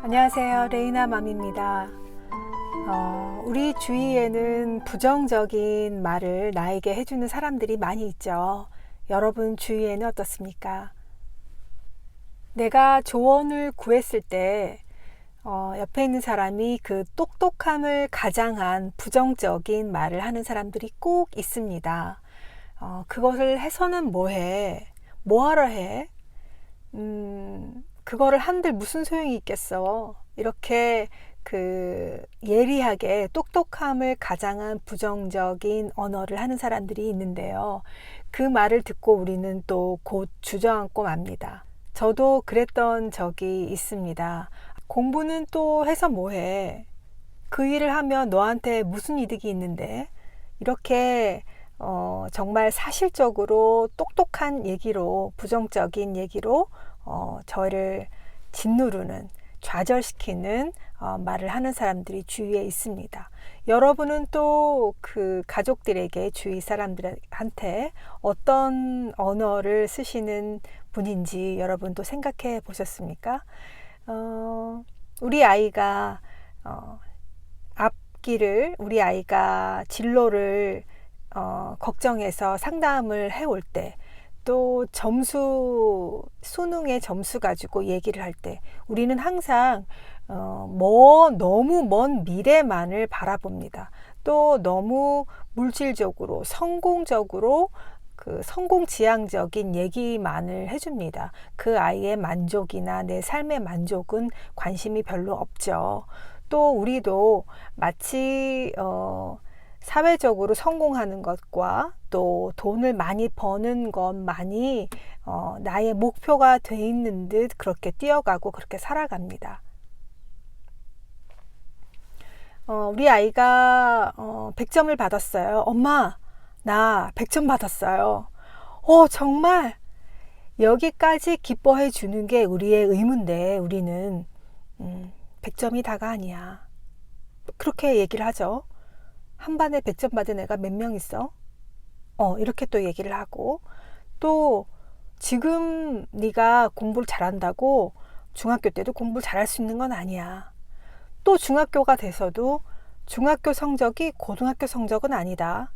안녕하세요. 레이나 맘입니다. 어, 우리 주위에는 부정적인 말을 나에게 해주는 사람들이 많이 있죠. 여러분 주위에는 어떻습니까? 내가 조언을 구했을 때, 어, 옆에 있는 사람이 그 똑똑함을 가장한 부정적인 말을 하는 사람들이 꼭 있습니다. 어, 그것을 해서는 뭐해? 뭐하러 해? 음, 그거를 한들 무슨 소용이 있겠어. 이렇게 그 예리하게 똑똑함을 가장한 부정적인 언어를 하는 사람들이 있는데요. 그 말을 듣고 우리는 또 곧 주저앉고 맙니다. 저도 그랬던 적이 있습니다. 공부는 또 해서 뭐해? 그 일을 하면 너한테 무슨 이득이 있는데? 이렇게 어, 정말 사실적으로 똑똑한 얘기로 부정적인 얘기로 어, 저를 짓누르는 좌절시키는 어, 말을 하는 사람들이 주위에 있습니다. 여러분은 또 그 가족들에게 주위 사람들한테 어떤 언어를 쓰시는 분인지 여러분도 생각해 보셨습니까? 어, 우리 아이가 어, 앞길을 우리 아이가 진로를 어, 걱정해서 상담을 해올 때, 또 점수, 수능의 점수 가지고 얘기를 할 때, 우리는 항상, 어, 뭐, 너무 먼 미래만을 바라봅니다. 또 너무 물질적으로, 성공적으로, 그 성공 지향적인 얘기만을 해줍니다. 그 아이의 만족이나 내 삶의 만족은 관심이 별로 없죠. 또 우리도 마치, 어, 사회적으로 성공하는 것과 또 돈을 많이 버는 것만이 어, 나의 목표가 돼 있는 듯 그렇게 뛰어가고 그렇게 살아갑니다. 어, 우리 아이가 어, 100점을 받았어요. 엄마, 나 100점 받았어요. 어, 정말 여기까지 기뻐해 주는 게 우리의 의무인데 우리는 음, 100점이 다가 아니야. 그렇게 얘기를 하죠. 한 반에 100점 받은 애가 몇 명 있어? 어, 이렇게 또 얘기를 하고 또 지금 네가 공부를 잘한다고 중학교 때도 공부를 잘할 수 있는 건 아니야. 또 중학교가 돼서도 중학교 성적이 고등학교 성적은 아니다.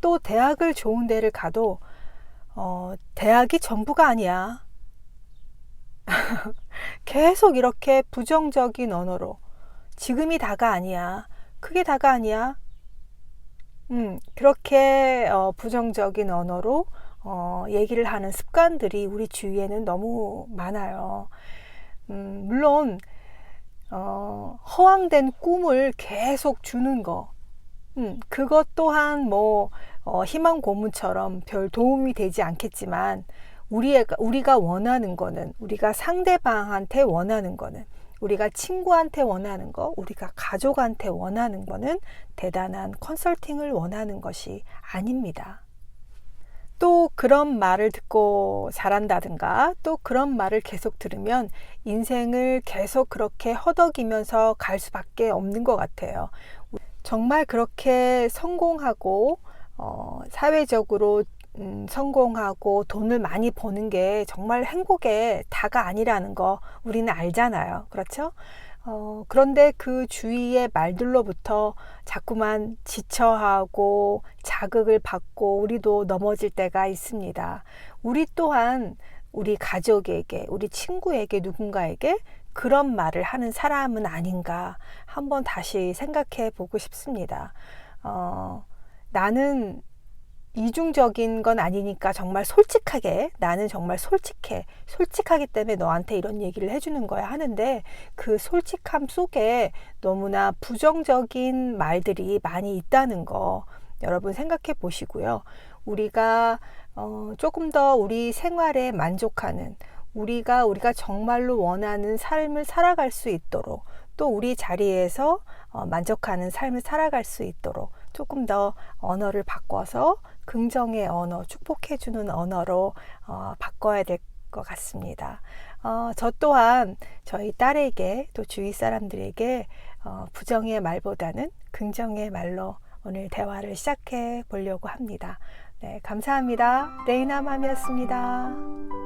또 대학을 좋은 데를 가도 어, 대학이 전부가 아니야. 계속 이렇게 부정적인 언어로 지금이 다가 아니야. 그게 다가 아니야. 음, 그렇게 어, 부정적인 언어로 어, 얘기를 하는 습관들이 우리 주위에는 너무 많아요. 음, 물론 어, 허황된 꿈을 계속 주는 거, 음, 그것 또한 뭐 어, 희망 고문처럼 별 도움이 되지 않겠지만 우리가 우리가 원하는 거는 우리가 상대방한테 원하는 거는 우리가 친구한테 원하는 거, 우리가 가족한테 원하는 거는 대단한 컨설팅을 원하는 것이 아닙니다. 또 그런 말을 듣고 자란다든가 또 그런 말을 계속 들으면 인생을 계속 그렇게 허덕이면서 갈 수밖에 없는 것 같아요. 정말 그렇게 성공하고 어, 사회적으로 음, 성공하고 돈을 많이 버는 게 정말 행복의 다가 아니라는 거 우리는 알잖아요. 그렇죠? 어, 그런데 그 주위의 말들로부터 자꾸만 지쳐하고 자극을 받고 우리도 넘어질 때가 있습니다. 우리 또한 우리 가족에게, 우리 친구에게, 누군가에게 그런 말을 하는 사람은 아닌가 한번 다시 생각해 보고 싶습니다. 어, 나는 이중적인 건 아니니까 정말 솔직하게 나는 정말 솔직해 솔직하기 때문에 너한테 이런 얘기를 해주는 거야 하는데 그 솔직함 속에 너무나 부정적인 말들이 많이 있다는 거 여러분 생각해 보시고요. 우리가 어, 조금 더 우리 생활에 만족하는 우리가 우리가 정말로 원하는 삶을 살아갈 수 있도록 또 우리 자리에서 어, 만족하는 삶을 살아갈 수 있도록 조금 더 언어를 바꿔서 긍정의 언어, 축복해주는 언어로 어, 바꿔야 될 것 같습니다. 어, 저 또한 저희 딸에게 또 주위 사람들에게 어, 부정의 말보다는 긍정의 말로 오늘 대화를 시작해 보려고 합니다. 네, 감사합니다. 레이나 맘이었습니다.